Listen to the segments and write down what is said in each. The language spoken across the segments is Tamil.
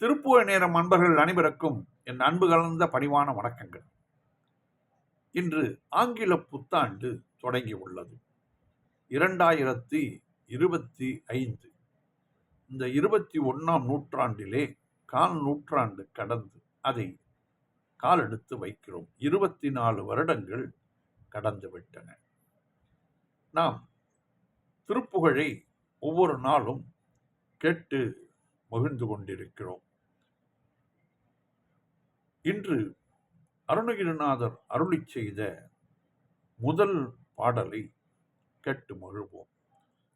திருப்புகழ் நேரம் அன்பர்கள் அனைவருக்கும் என் அன்பு கலந்த பணிவான வணக்கங்கள். இன்று ஆங்கில புத்தாண்டு தொடங்கி உள்ளது. இரண்டாயிரத்தி இருபத்தி ஐந்து. இந்த இருபத்தி ஒன்றாம் நூற்றாண்டிலே கால் நூற்றாண்டு கடந்து அதை காலெடுத்து வைக்கிறோம். இருபத்தி நாலு வருடங்கள் கடந்துவிட்டன நாம் திருப்புகழை ஒவ்வொரு நாளும் கேட்டு மகிழ்ந்து கொண்டிருக்கிறோம். இன்று அருணகிரிநாதர் அருளி செய்த முதல் பாடலை கேட்டு மகிழ்வோம்.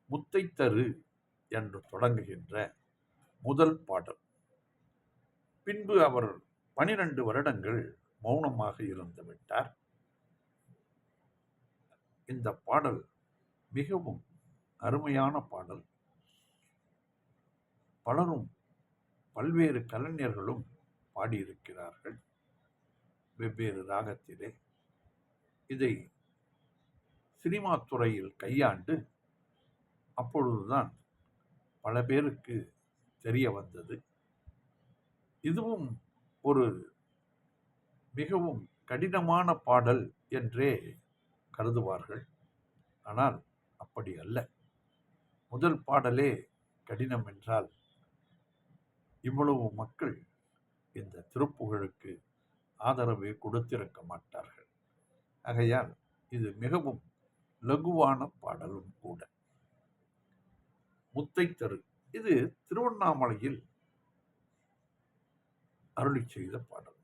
முத்தைத்தரு என்று தொடங்குகின்ற முதல் பாடல். பின்பு அவர் பனிரெண்டு வருடங்கள் மௌனமாக இருந்து விட்டார். இந்த பாடல் மிகவும் அருமையான பாடல். பலரும் பல்வேறு கலைஞர்களும் பாடியிருக்கிறார்கள். வெவ்வேறு ராகத்திலே. இதை சினிமா துறையில் கையாண்டு அப்பொழுதுதான் பல பேருக்கு தெரிய வந்தது. இதுவும் ஒரு மிகவும் கடினமான பாடல் என்றே கருதுவார்கள். ஆனால் அப்படி அல்ல. முதல் பாடலே கடினம் என்றால் இவ்வளவு மக்கள் இந்த திருப்புகழுக்கு ஆதரவை கொடுத்திருக்க மாட்டார்கள். ஆகையால் இது மிகவும் லகுவான பாடலும் கூட. முத்தைத்தரு இது திருவண்ணாமலையில் அருளி செய்த பாடல்.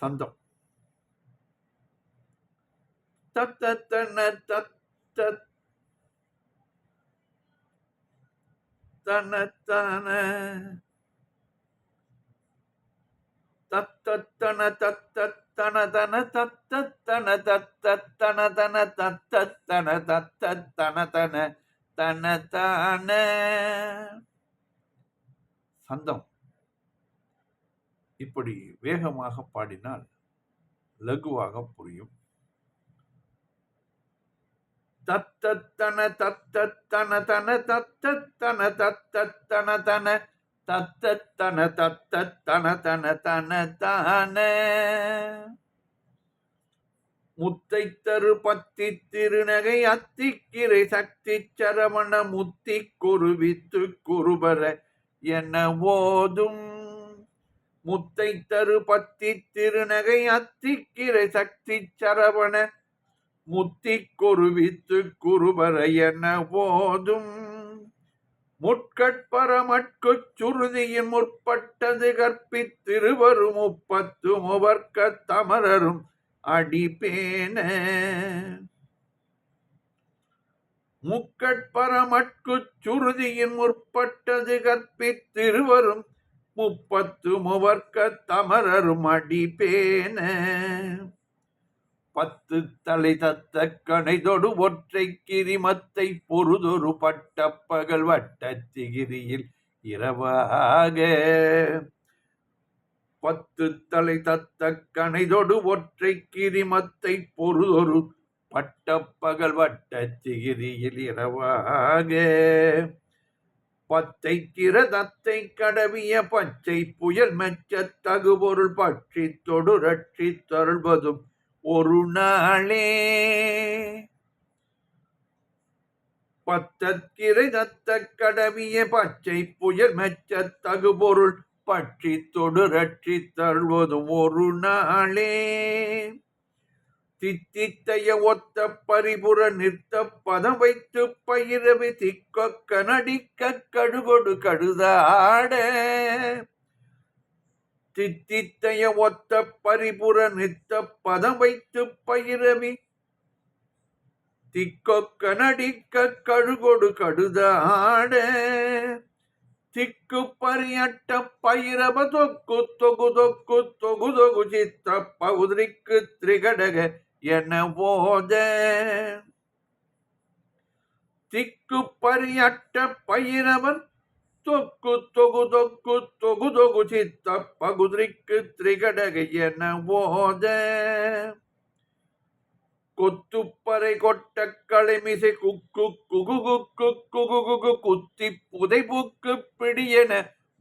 சந்தம். தத்தன தத்த தன தத்தன தத்தன தன தத்தன தத்தன தன தத்தன தத்தன தன தன சந்தம் இப்படி வேகமாக பாடினால் லகுவாக புரியும் தத்தத்தன தத்தத்தன தன தத்தத்தன தத்தன தன தத்தத்தன தத்தத்தன தன தன தன முத்தை தரு பத்தி திருநகை அத்திக்கிரை சக்தி சரவண முத்தி குருவித்து குருபர என ஓதும். முத்தை தரு பத்தி திருநகை அத்திக்கிரை சக்தி சரவண முத்தி குருவித்து குருபர என ஓதும். முட்கட்பரமட்குச் சுருதியின் முற்பட்டது கற்பித்திருவரும் முப்பத்து முவர்க்க தமரரும் அடிப்பேன. முக்கட்பரமட்குச் சுருதியின் முற்பட்டது கற்பித்திருவரும் முப்பத்து முவர்க்க தமரரும் அடிப்பேன. பத்து தலை தத்த கணைதொடு ஒற்றை கிரிமத்தை பொருதொரு பட்ட பகல் வட்ட திகிரியில் இரவாக. பத்து தலை தத்த கணைதொடு ஒற்றை கிரிமத்தை பொருதொரு பட்ட பகல் வட்ட திகிரியில் இரவாக. பத்தை கிரதத்தை கடவிய பச்சை புயல் மெச்ச தகுபொருள் பற்றி தொடு ரட்சி தருள்வதும் ஒரு நாளே. பத்தற்கிரை தத்த கடவிய பச்சை புயல் மெச்ச தகுபொருள் பற்றி தொடு ரட்சி தருள்வதும் ஒரு நாளே. தித்தித்தைய ஒத்த பரிபுற நிறுத்த பதம் வைத்து பயிரவி திக்கொக்க நடிக்க கடுகொடு கடுதாட. தித்தித்தைய ஒத்த பரிபுற நித்த பதம் வைத்து பயிரவி திக்கொக்க நடிக்க கழுகொடு கடுதாட. திக்கு பரியட்ட பயிரப தொக்கு தொகு தொக்கு தொகு தொகு சித்த பகுதிக்கு திரிகடக என போத திக்கு பரியட்ட பயிரவன் தொக்கு தொகு தொக்கு தொகு தொகு சித்த பகுதிக்கு திரிகடக என ஓத. கொத்துப்பறை கொட்ட களிமிசை குக்கு குகு குக்கு குகு குகு குத்தி புதை புக்கு பிடியென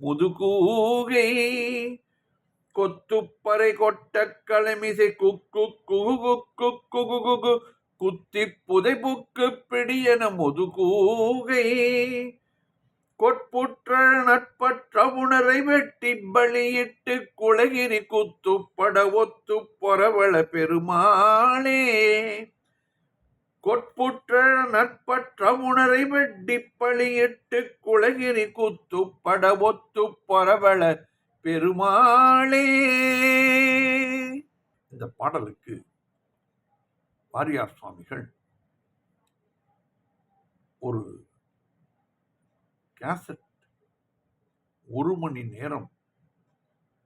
முதுகூகை. கொத்துப்பறை கொட்ட களிமிசை குக்கு குகு குக்கு குகு குகு குத்தி புதை புக்கு பிடியென முதுகூகை. கொட்புற்ற நட்பற்ற உணரை வெட்டி பலியிட்டு குலகிரி குத்துப்பட ஒத்து பொறவள பெருமாளே. கொட்புற்ற நட்பற்ற உணரை வெட்டி பலியிட்டு குலகிரி குத்துப்பட ஒத்து பொறவள பெருமாளே. இந்த பாடலுக்கு வாரியார் சுவாமிகள் ஒரு கேசட் ஒரு மணி நேரம்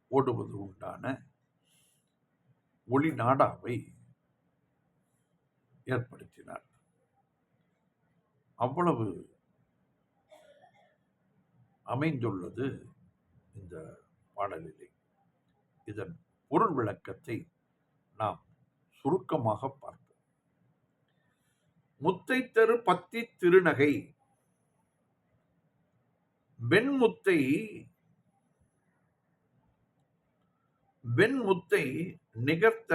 ஓடுவது உண்டான ஒளி நாடாவை ஏற்படுத்தினார். அவ்வளவு அமைந்துள்ளது இந்த பாடலிலே. இதன் பொருள் விளக்கத்தை நாம் சுருக்கமாக பார்ப்போம். முத்தை தரு பத்தி திருநகை வெண்முத்தை வெண்முத்தை நிகர்த்த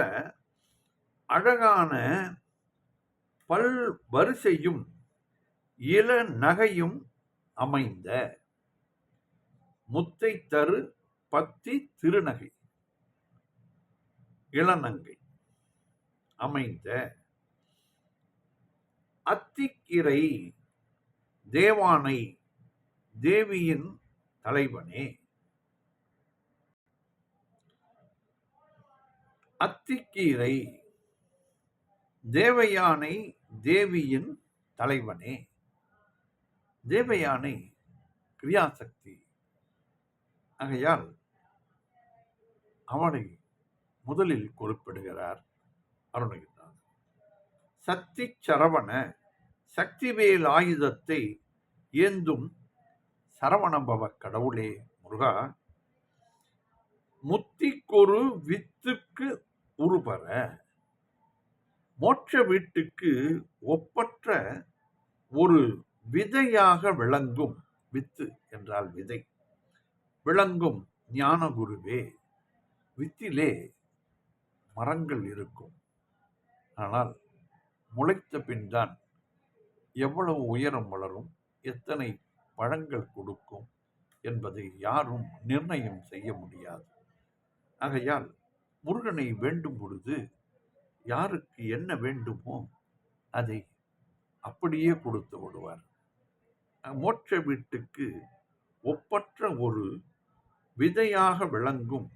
அழகான பல் வரிசையும் இள நகையும் அமைந்த முத்தை தரு பத்தி திருநகை இளநங்கை அமைந்த அத்திக்கிரை தேவானை தேவியின் தலைவனே. அத்திக்கீரை தேவயானை தேவியின் தலைவனே. தேவயானை கிரியாசக்தி. ஆகையால் அவனை முதலில் குறிப்பிடுகிறார் அருணகிரிநாதர். சக்தி சரவண சக்திவேல் ஆயுதத்தை ஏந்தும் சரவணபவ கடவுளே முருகா முத்திக்கொரு வித்துக்கு உருபர மோட்ச வீட்டுக்கு ஒப்பற்ற ஒரு விதையாக விளங்கும். வித்து என்றால் விதை. விளங்கும் ஞான குருவே வித்திலே மரங்கள் இருக்கும். ஆனால் முளைத்த பின்தான் எவ்வளவு உயரம் வளரும்? எத்தனை பழங்கள் கொடுக்கும் என்பதை யாரும் நிர்ணயம் செய்ய முடியாது. ஆகையால் முருகனை வேண்டும் பொழுது யாருக்கு என்ன வேண்டுமோ அதை அப்படியே கொடுத்து விடுவார். மோட்ச வீட்டுக்கு ஒப்பற்ற ஒரு விதையாக விளங்கும்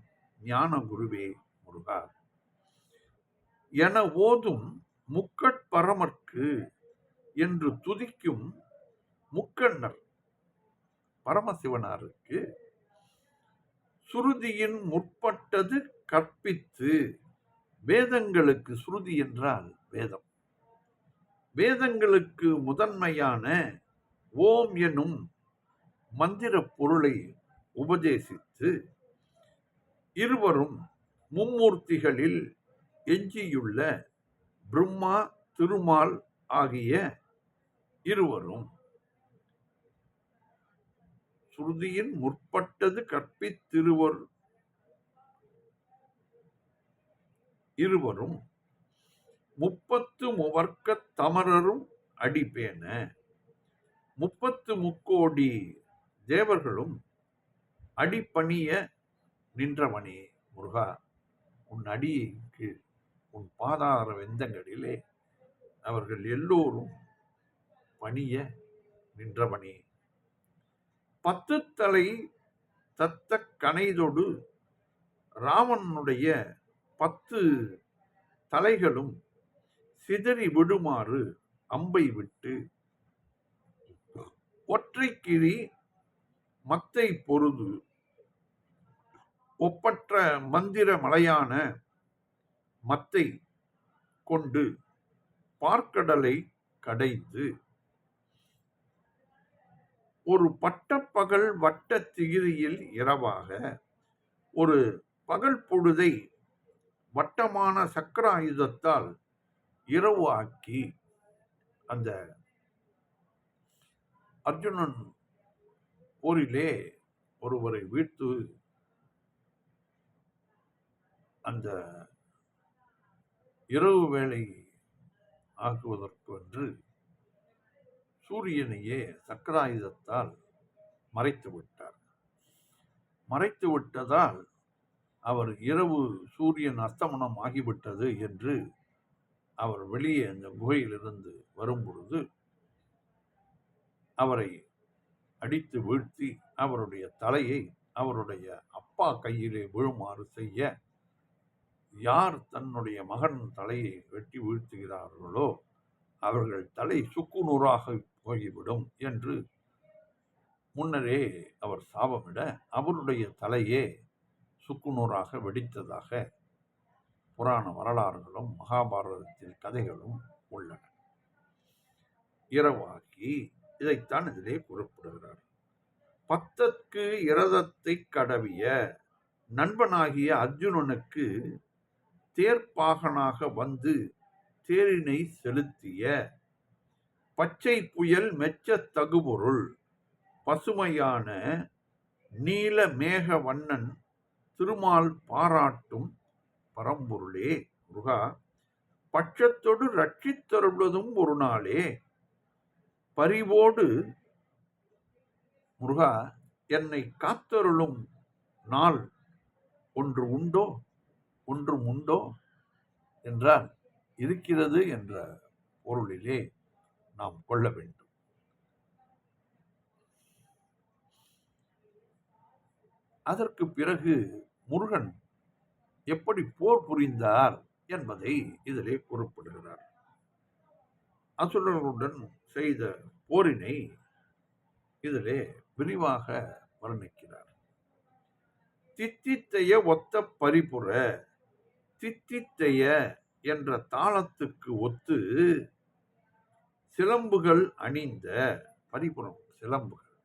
ஞான குருவே முருகா. என ஓதும் முக்கட்பரமற்கு என்று துதிக்கும் முக்கண்ணர் பரமசிவனாருக்கு சுருதியின் முற்பட்டது கற்பித்து வேதங்களுக்கு சுருதி என்றால் வேதம். வேதங்களுக்கு முதன்மையான ஓம் எனும் மந்திர பொருளை உபதேசித்து இருவரும் மும்மூர்த்திகளில் எஞ்சியுள்ள பிரம்மா திருமால் ஆகிய இருவரும் சுருதியின் முற்பட்டது கற்பித்திருவர் இருவரும் முப்பத்து முவர்க்க தமரரும் அடிப்பேன. முப்பத்து முக்கோடி தேவர்களும் அடிப்பணிய நின்றவனே முருகா உன் அடிக்கு உன் பாதார வெந்தங்களிலே அவர்கள் எல்லோரும் பணிய நின்றவனே. பத்து தலை தத்த கனைதொடு ராமனுடைய பத்து தலைகளும் சிதறி விடுமாறு அம்பை விட்டு ஒற்றைக்கிரி மத்தை பொருது ஒப்பற்ற மந்திர மலையான மத்தை கொண்டு பார்க்கடலை கடைந்து ஒரு பட்டப்பகல் வட்ட திகிரியில் இரவாக ஒரு பகல் பொழுதை வட்டமான சக்கர ஆயுதத்தால் இரவு ஆக்கி அந்த அர்ஜுனன் போரிலே ஒருவரை வீழ்த்து அந்த இரவு வேலை ஆக்குவதற்கு என்று சூரியனையே சக்கராயுதத்தால் மறைத்து விட்டார். மறைத்து விட்டதால் அவர் இரவு சூரியன் அஸ்தமனம் ஆகிவிட்டது என்று அவர் வெளியே அந்த குகையிலிருந்து வரும் பொழுது அவரை அடித்து வீழ்த்தி அவருடைய தலையை அவருடைய அப்பா கையிலே விழுமாறு செய்ய யார் தன்னுடைய மகன் தலையை வெட்டி வீழ்த்துகிறார்களோ அவர்கள் தலை சுக்குநூறாக போய்விடும் என்று முன்னரே அவர் சாபமிட அவருடைய தலையே சுக்குநூறாக வெடித்ததாக புராண வரலாறுகளும் மகாபாரதத்தில் கதைகளும் உள்ளன. இரவாக்கி இதைத்தான் இதிலே குறிப்பிடுகிறார். பத்தற்கு இரதத்தை கடவிய நண்பனாகிய அர்ஜுனனுக்கு தேர்ப்பாகனாக வந்து தேரினை செலுத்திய பச்சை புயல் மெச்ச தகுபொருள். பசுமையான நீல மேக வண்ணன் திருமால் பாராட்டும் பரம்பொருளே முருகா. பட்சத்தொடு ரட்சித்தருள்வதும் ஒரு நாளே. பரிவோடு முருகா என்னை காத்தருளும் நாள் ஒன்று உண்டோ? ஒன்றும் உண்டோ? என்றால் இருக்கிறது என்ற பொருளிலே. நாம் கொள்ள வேண்டும். அதற்கு பிறகு முருகன் எப்படி போர் புரிந்தார் என்பதை இதிலே குறிப்பிடுகிறார் அசுரர்களுடன் செய்த போரினை இதிலே விரிவாக வர்ணிக்கிறார். தித்தித்தைய ஒத்த பரிபுற தித்தித்தைய என்ற தாளத்துக்கு ஒத்து சிலம்புகள் அணிந்த பரிபுரம் சிலம்புகள்.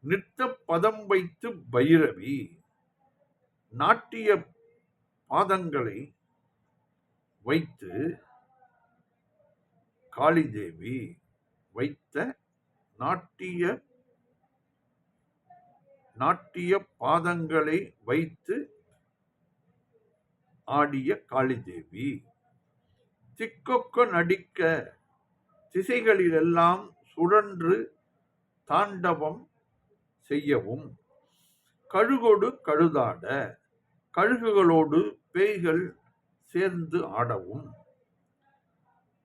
நிறுத்த பதம் வைத்து பைரவி நாட்டிய பாதங்களை வைத்து காளிதேவி வைத்த நாட்டிய நாட்டிய பாதங்களை வைத்து ஆடிய காளிதேவி. திக்கொக்க நடிக்க திசைகளிலெல்லாம் சுழன்று தாண்டவம் செய்யவும். கழுகோடு கழுதாட கழுகுகளோடு பேய்கள் சேர்ந்து ஆடவும்.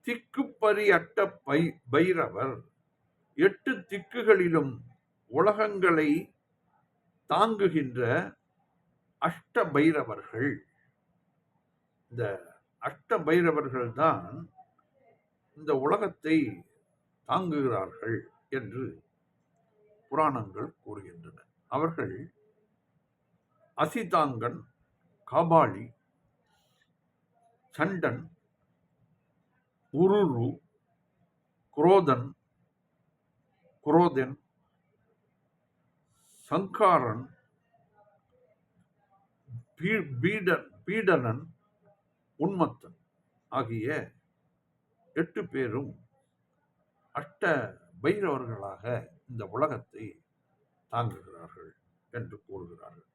திக்குப்பறி அட்ட பை பைரவர் எட்டு திக்குகளிலும் உலகங்களை தாங்குகின்ற அஷ்ட பைரவர்கள். இந்த அஷ்ட பைரவர்கள் தான் இந்த உலகத்தை தாங்குகிறார்கள் என்று புராணங்கள் கூறுகின்றன. அவர்கள் அசிதாங்கன் காபாலி சண்டன் உருரு குரோதன் குரோதன் சங்காரன் பீடன் பீடனன் உன்மத்தன் ஆகிய எட்டு பேரும் அஷ்ட பைரவர்களாக இந்த உலகத்தை தாங்குகிறார்கள் என்று கூறுகிறார்கள்.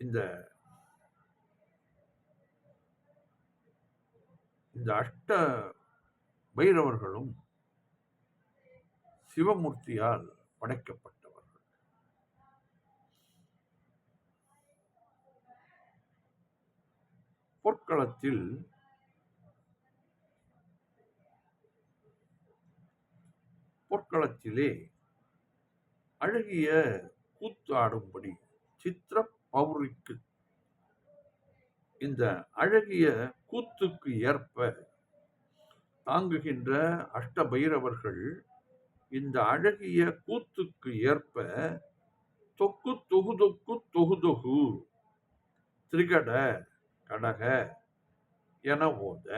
இந்த இந்த அஷ்ட பைரவர்களும் சிவமூர்த்தியால் படைக்கப்பட்ட போர்க்களத்தில் போர்க்களத்திலே அழகிய கூத்தாடும்படி சித்திர பௌரிக்கு இந்த அழகிய கூத்துக்கு ஏற்ப தாங்குகின்ற அஷ்டபைரவர்கள் இந்த அழகிய கூத்துக்கு ஏற்ப தொக்கு தொகு தொக்கு தொகு தொகு திரிகட கடக என ஓத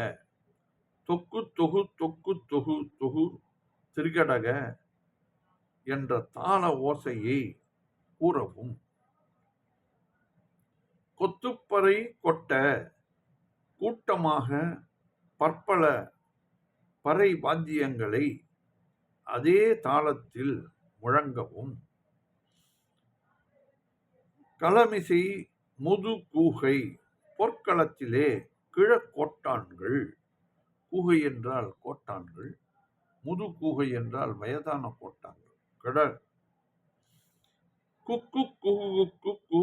தொக்கு தொகு தொக்கு தொகு தொகு திரிகடக என்ற தாள ஓசையை கூறவும். கொத்துப்பறை கொட்ட கூட்டமாக பற்பல பறை வாத்தியங்களை அதே தாளத்தில் முழங்கவும். களமிசை முது கூகை பொற்களத்திலே கிழக்கோட்டான்கள் கூகை என்றால் கோட்டான்கள் முது கூகை என்றால் வயதான கோட்டான்கள் கிட குக்கு குகு குக்கு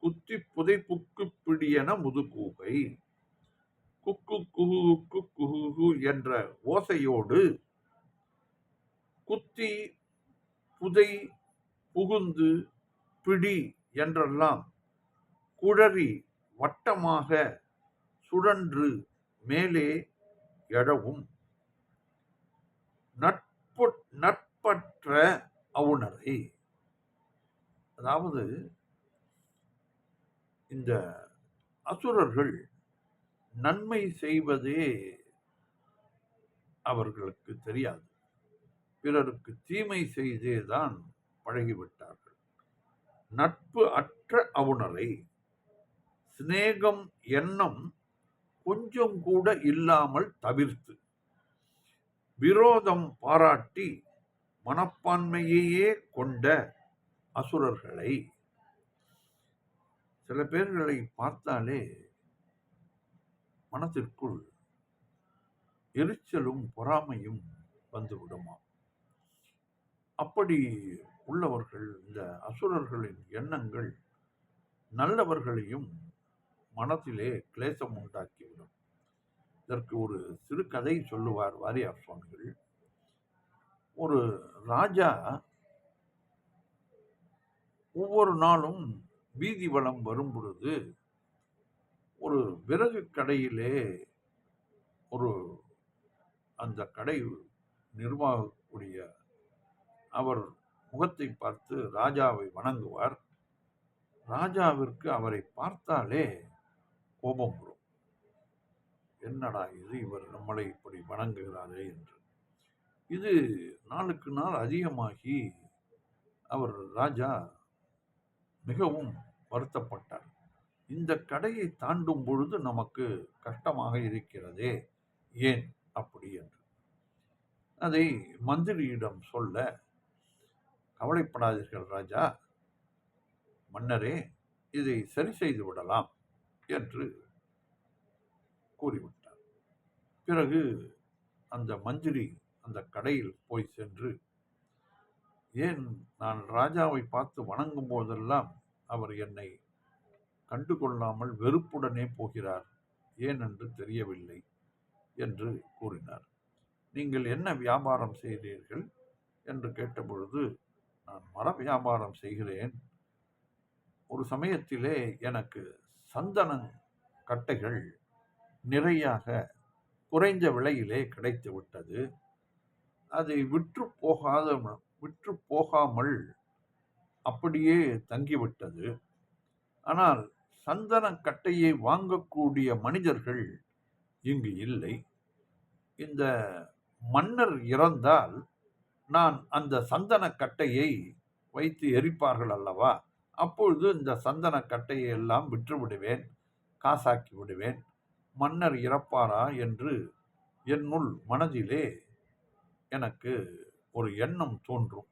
குத்தி புதை புக்கு பிடியன முதுகூகை குக்கு குகு குக்கு குகு என்ற ஓசையோடு குத்தி புதை புகுந்து பிடி என்றெல்லாம் குழறி வட்டமாக சுழன்று மேலே எழவும். நட்பு நட்பற்ற அவுணரை. அதாவது இந்த அசுரர்கள் நன்மை செய்வதே அவர்களுக்கு தெரியாது. பிறருக்கு தீமை செய்தே தான் பழகிவிட்டார்கள். நட்பு அற்ற அவுணரை. சிநேகம் எண்ணம் கொஞ்சம் கூட இல்லாமல் தவிர்த்து. விரோதம் பாராட்டி மனப்பான்மையையே கொண்ட அசுரர்களை சில பேர்களை பார்த்தாலே மனத்திற்குள் எரிச்சலும் பொறாமையும் வந்துவிடுமா? அப்படி உள்ளவர்கள் இந்த அசுரர்களின் எண்ணங்கள் நல்லவர்களையும் மனத்திலே கிளேசம் உண்டாக்கிவிடும். இதற்கு ஒரு சிறு கதை சொல்லுவார் வாரியார் சுவாமிகள். ஒரு ராஜா ஒவ்வொரு நாளும் வீதி வளம் வரும் பொழுது ஒரு விறகு கடையிலே ஒரு அந்த கடை நிர்வாகக்கூடிய அவர் முகத்தை பார்த்து ராஜாவை வணங்குவார். ராஜாவிற்கு அவரை பார்த்தாலே கோபம் வரும் என்னடா இது இவர் நம்மளை இப்படி வணங்குகிறாரே என்று. இது நாளுக்கு நாள் அதிகமாகி அவர் ராஜா மிகவும் வருத்தப்பட்டார். இந்த கடையை தாண்டும் பொழுது நமக்கு கஷ்டமாக இருக்கிறதே ஏன் அப்படி என்று. அதை மந்திரியிடம் சொல்ல கவலைப்படாதீர்கள் ராஜா மன்னரே இதை சரி செய்து விடலாம். என்று கூறிவிட்டார். பிறகு அந்த மந்திரி அந்த கடையில் போய் சென்று ஏன் நான் ராஜாவை பார்த்து வணங்கும் போதெல்லாம் அவர் என்னை கண்டு கொள்ளாமல் வெறுப்புடனே போகிறார் ஏன் என்று தெரியவில்லை என்று கூறினார். நீங்கள் என்ன வியாபாரம் செய்கிறீர்கள் என்று கேட்டபொழுது நான் மர வியாபாரம் செய்கிறேன். ஒரு சமயத்திலே எனக்கு சந்தன கட்டைகள் நிறையாக குறைந்த விலையிலே கிடைத்து விட்டது. அதை விற்று போகாத விற்று போகாமல் அப்படியே தங்கிவிட்டது. ஆனால் சந்தன கட்டையை வாங்கக்கூடிய மனிதர்கள் இங்கு இல்லை. இந்த மன்னர் இறந்தால் நான் அந்த சந்தன கட்டையை வைத்து எரிப்பார்கள் அல்லவா? அப்பொழுது இந்த சந்தன கட்டையை எல்லாம் விற்று விடுவேன் காசாக்கி விடுவேன். மன்னர் இறப்பாரா என்று என்னுள் மனதிலே எனக்கு ஒரு எண்ணம் தோன்றும்.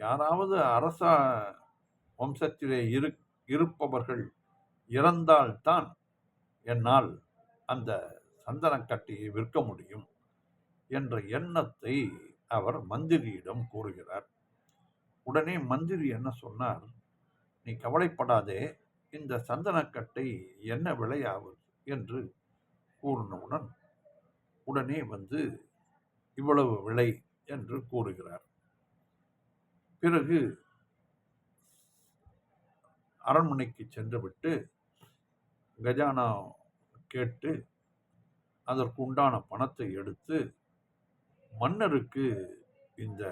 யாராவது அரச வம்சத்திலே இரு இருப்பவர்கள் இறந்தால்தான் என்னால் அந்த சந்தனக்கட்டியை விற்க முடியும் என்ற எண்ணத்தை அவர் மந்திரியிடம் கூறுகிறார். உடனே மந்திரி என்ன சொன்னார்? நீ கவலைப்படாதே இந்த சந்தனக்கட்டை என்ன விலையாவது? என்று கூறினவுடன் உடனே வந்து இவ்வளவு விலை என்று கூறுகிறார். பிறகு அரண்மனைக்கு சென்றுவிட்டு கஜானா கேட்டு அதற்கு உண்டான பணத்தை எடுத்து மன்னருக்கு இந்த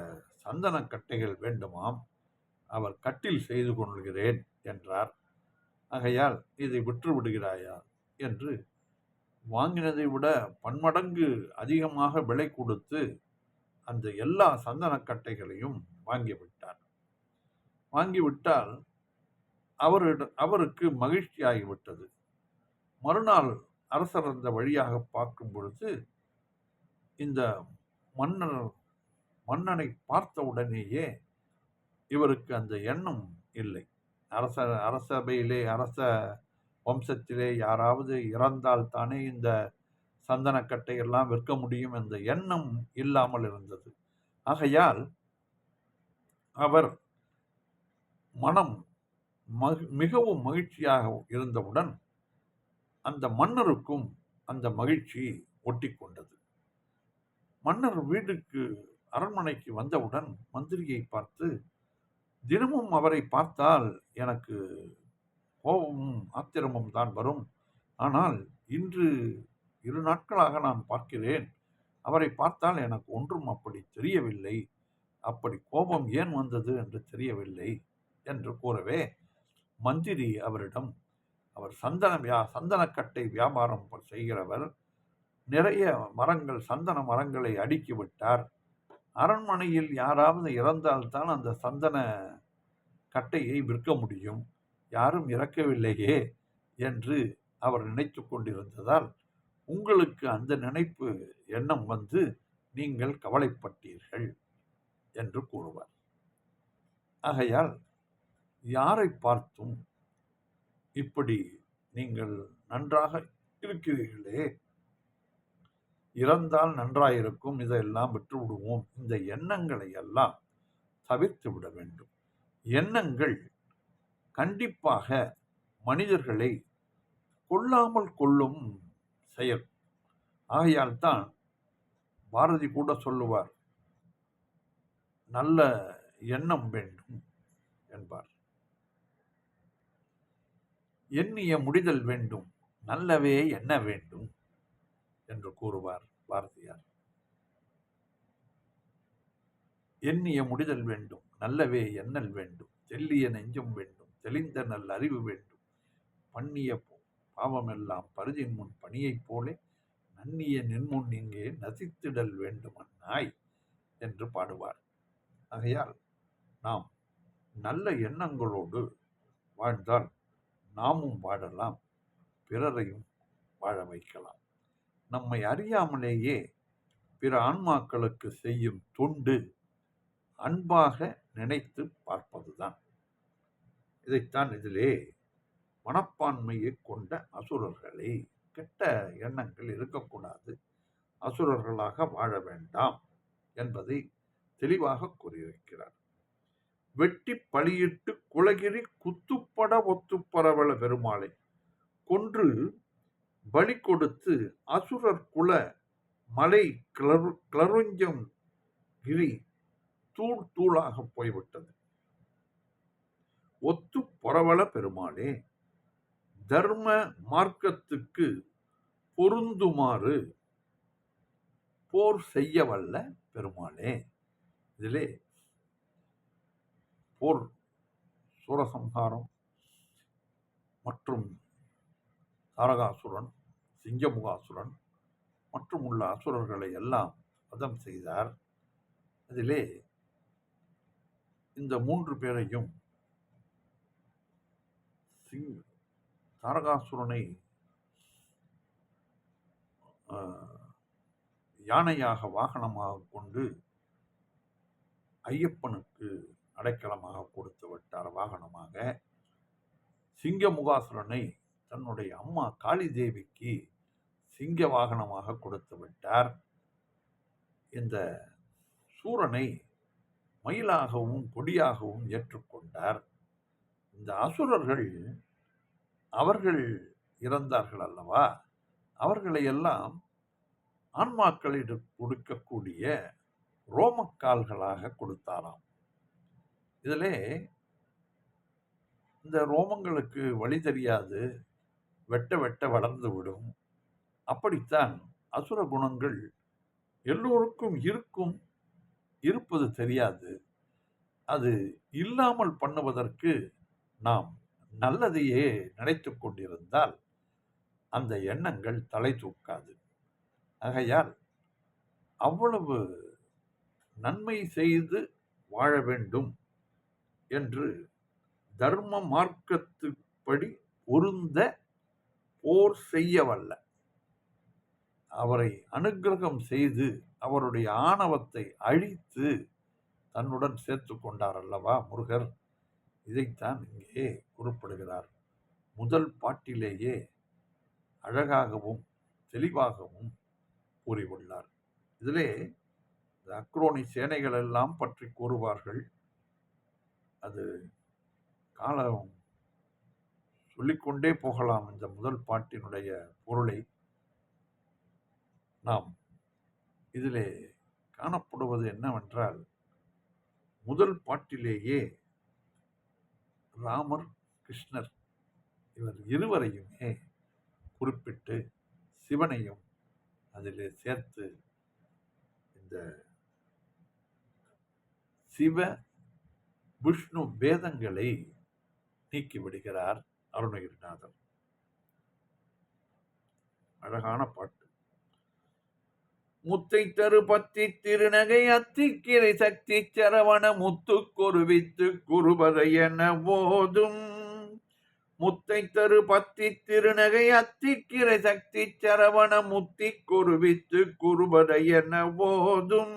சந்தனக்கட்டைகள் வேண்டுமாம்? அவர் கட்டில் செய்து கொள்கிறேன் என்றார். ஆகையால் இதை விற்று விடுகிறாயா? என்று வாங்கினதை விட பன்மடங்கு அதிகமாக விலை கொடுத்து அந்த எல்லா சந்தனக் கட்டைகளையும் வாங்கிவிட்டார் வாங்கிவிட்டால் அவரிட அவருக்கு மகிழ்ச்சி ஆகிவிட்டது மறுநாள் அரசர் அந்த வழியாக பார்க்கும் பொழுது இந்த மன்னர் மன்னனை பார்த்த உடனேயே இவருக்கு அந்த எண்ணம் இல்லை. அரச அரசபையிலே அரச வம்சத்திலே யாராவது இறந்தால் தானே இந்த சந்தனக்கட்டை எல்லாம் விற்க முடியும் என்ற எண்ணம் இல்லாமல் இருந்தது. ஆகையால் அவர் மனம் மகி மிகவும் மகிழ்ச்சியாக இருந்தவுடன் அந்த மன்னருக்கும் அந்த மகிழ்ச்சி ஒட்டி கொண்டது மன்னர் வீட்டுக்கு அரண்மனைக்கு வந்தவுடன் மந்திரியை பார்த்து தினமும் அவரை பார்த்தால் எனக்கு கோபமும் ஆத்திரமும் தான் வரும். ஆனால் இன்று இரு நாட்களாக நான் பார்க்கிறேன். அவரை பார்த்தால் எனக்கு ஒன்றும் அப்படி தெரியவில்லை. அப்படி கோபம் ஏன் வந்தது என்று தெரியவில்லை என்று கூறவே மந்திரி அவரிடம் அவர் சந்தன வியா சந்தனக்கட்டை வியாபாரம் செய்கிறவர். நிறைய மரங்கள் சந்தன மரங்களை அடுக்கி விட்டார். அரண்மனையில் யாராவது இறந்தால்தான் அந்த சந்தன கட்டையை விற்க முடியும். யாரும் இறக்கவில்லையே என்று அவர் நினைத்து கொண்டிருந்ததால் உங்களுக்கு அந்த நினைப்பு எண்ணம் வந்து நீங்கள் கவலைப்பட்டீர்கள் என்று கூறுவார். ஆகையால் யாரை பார்த்தும் இப்படி நீங்கள் நன்றாக இருக்கிறீர்களே இறந்தால் நன்றாயிருக்கும். இதையெல்லாம் விட்டு விடுவோம் இந்த எண்ணங்களை எல்லாம் தவிர்த்து விட வேண்டும். எண்ணங்கள் கண்டிப்பாக மனிதர்களை கொல்லாமல் கொள்ளும் செயல். ஆகையால் தான் பாரதி கூட சொல்லுவார் நல்ல எண்ணம் வேண்டும் என்பார். எண்ணிய முடிதல் வேண்டும். நல்லவே எண்ண வேண்டும் என்று கூறுவார். பாரதியார். எண்ணிய முடிதல் வேண்டும் நல்லவே எண்ணல் வேண்டும் தெல்லிய நெஞ்சம் வேண்டும் தெளிந்த நல் அறிவு வேண்டும். பண்ணிய பாவமெல்லாம் பருதின் முன் பணியைப் போலே நன்னிய நின்முன் இங்கே நசித்திடல் வேண்டும் என்று பாடுவார். ஆகையால் நாம் நல்ல எண்ணங்களோடு வாழ்ந்தால் நாமும் வாழலாம் பிறரையும் வாழ வைக்கலாம். நம்மை அறியாமலேயே பிற ஆன்மாக்களுக்கு செய்யும் தொண்டு அன்பாக நினைத்து பார்ப்பதுதான். இதைத்தான் இதிலே மனப்பான்மையை கொண்ட அசுரர்களை கெட்ட எண்ணங்கள் இருக்கக்கூடாது. அசுரர்களாக வாழ வேண்டாம் என்பதை தெளிவாக கூறியிருக்கிறார். வெட்டி பழியிட்டு குலகிரி குத்துப்பட ஒத்துப்பரவள பெருமாளை கொன்று பலி கொடுத்து அசுரர் குல மலை கிளறு கிளருஞ்சம் கிரி தூள் தூளாக போய்விட்டது. ஒத்து பொறவள பெருமாளே தர்ம மார்க்கத்துக்கு பொருந்துமாறு போர் செய்ய வல்ல பெருமாளே. இதிலே போர் சூரசம்ஹாரம் மற்றும் தாரகாசுரன் சிங்கமுகாசுரன் மற்றும் உள்ள அசுரர்களை எல்லாம் வதம் செய்தார். அதிலே இந்த மூன்று பேரையும் சிங் தாரகாசுரனை யானையாக வாகனமாக கொண்டு ஐயப்பனுக்கு அடைக்கலமாக கொடுத்து விட்டார். வாகனமாக சிங்கமுகாசுரனை தன்னுடைய அம்மா காளி தேவிக்கு சிங்க வாகனமாக கொடுத்து விட்டார். இந்த சூரனை மயிலாகவும் கொடியாகவும் ஏற்றுக்கொண்டார். இந்த அசுரர்கள் அவர்கள் இறந்தார்கள் அல்லவா? அவர்களை எல்லாம் ஆன்மாக்களிடம் கொடுக்கக்கூடிய ரோமக்கால்களாக கொடுத்தாராம். இதிலே இந்த ரோமங்களுக்கு வழி தெரியாது. வெட்ட வெட்ட வளர்ந்து விடும். அப்படித்தான் அசுர குணங்கள் எல்லோருக்கும் இருக்கும். இருப்பது தெரியாது. அது இல்லாமல் பண்ணுவதற்கு நாம் நல்லதையே நினைத்து கொண்டிருந்தால் அந்த எண்ணங்கள் தலை தூக்காது. ஆகையால் அவ்வளவு நன்மை செய்து வாழ வேண்டும் என்று தர்ம மார்க்கத்துப்படி பொருந்த போர் செய்ய வல்ல அவரை அனுக்கிரகம் செய்து அவருடைய ஆணவத்தை அழித்து தன்னுடன் சேர்த்து கொண்டார் அல்லவா முருகர்? இதைத்தான் இங்கே குறிப்பிடுகிறார். முதல் பாட்டிலேயே அழகாகவும் தெளிவாகவும் கூறியுள்ளார். இதிலே இந்த அக்ரோனி சேனைகள் எல்லாம் பற்றி கூறுவார்கள். அது காலம் சொல்லிக்கொண்டே போகலாம் இந்த முதல் பாட்டினுடைய பொருளை நாம் இதிலே காணப்படுவது என்னவென்றால் முதல் பாட்டிலேயே ராமர் கிருஷ்ணர் இவர் இருவரையுமே குறிப்பிட்டு சிவனையும் அதிலே சேர்த்து இந்த சிவ விஷ்ணு பேதங்களை நீக்கிவிடுகிறார் அருணகிரிநாதர். அழகான பாட்டு. முத்தை தரு பத்தி திருநகை அத்திக்கிரை சக்தி சரவண முத்து குருவித்து குருபதை என போதும் முத்தை தரு பத்தி திருநகை அத்திக்கிரை சக்தி சரவண முத்தி குருவித்து குருபதை என போதும்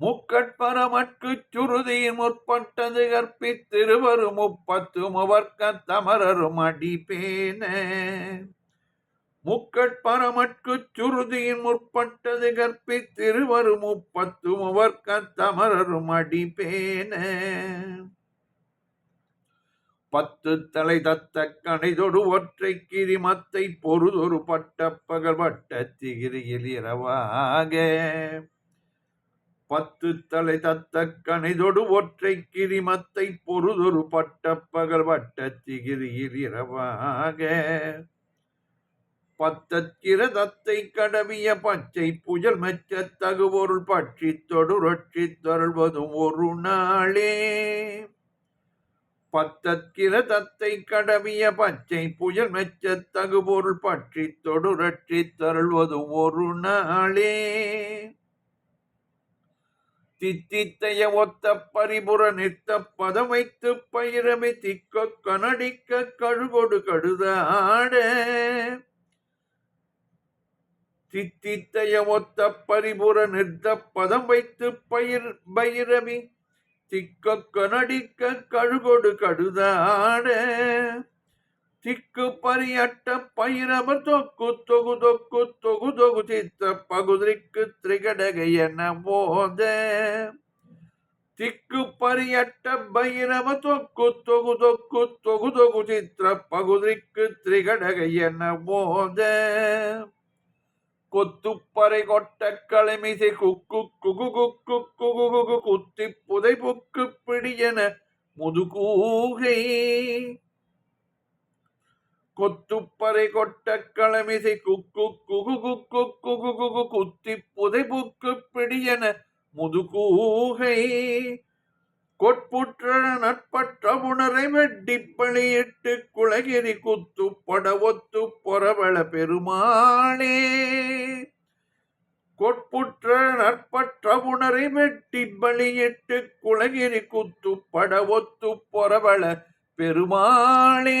முக்கட்பரமட்கு சுருதியின் முற்பட்டது கற்பித்திருவரு முப்பத்து முவர்க்க தமரரும் அடிப்பேன. முக்கட்பரமட்கு சுருதியின் முற்பட்டது கற்பித்திருவரு முப்பத்து முவர்க்க தமரரும் அடிப்பேன. பத்து தலை தத்த கணைதொடு ஒற்றை கிரிமத்தை பொறுதொரு பட்ட பகல் பட்ட திகிரியில் இரவாக. பத்து தலை தத்த கணைதொடு ஒற்றை கிரிமத்தை பொறுதொரு பட்ட பகல் வட்ட திகிரியில் இரவாக. பத்தத்திர தத்தை கடவிய பச்சை புயல் மெச்ச தகுபொருள் பற்றி தொடுரட்சி தருள்வதும் ஒரு நாளே. பத்தத்திர தத்தை கடவிய பச்சை புயல் மெச்ச தகுபொருள் பற்றி தொடுரட்சி தருள்வதும் ஒரு நாளே. தித்தித்தைய ஒத்த பரிபுற நித்த பதம் வைத்து பயிரமை திக்க கனடிக்க கழுகொடு கடுதாட தித்தித்தைய ஒத்த பரிபுற நிறுத்த பதம் வைத்து பயிர் பைரவி திக்க கனடிக்க கழுகொடு கடுதாட திக்கு பரியட்ட பயிரம தொக்கு தொகு தொக்கு தொகு தொகு தித்த பகுதிக்கு திரிகடகை என போத திக்கு பரியட்ட பைரவ தொக்கு தொகு தொக்கு தொகு தொகு சித்திர பகுதிக்கு திரிகடகை என போத கொத்துப்பறை கொட்ட களமிசை குக்கு குகு குக்கு குகு குகு குத்தி புதை புக்கு பிடியன முதுகூகை கொத்துப்பறை கொட்ட களமிசை குக்கு குகு குக்கு குகு குகு குத்தி புதை புக்கு பிடியன முதுகூகை கொட்புற்ற நட்பற்ற உணரை வெட்டி பழியிட்டு குலகிரி குத்து பட ஒத்து பொறவள பெருமானே கொட்புற்ற நற்பற்ற உணரை வெட்டி பலியிட்டு குலகிரி குத்து பட ஒத்து பொறவள பெருமாளே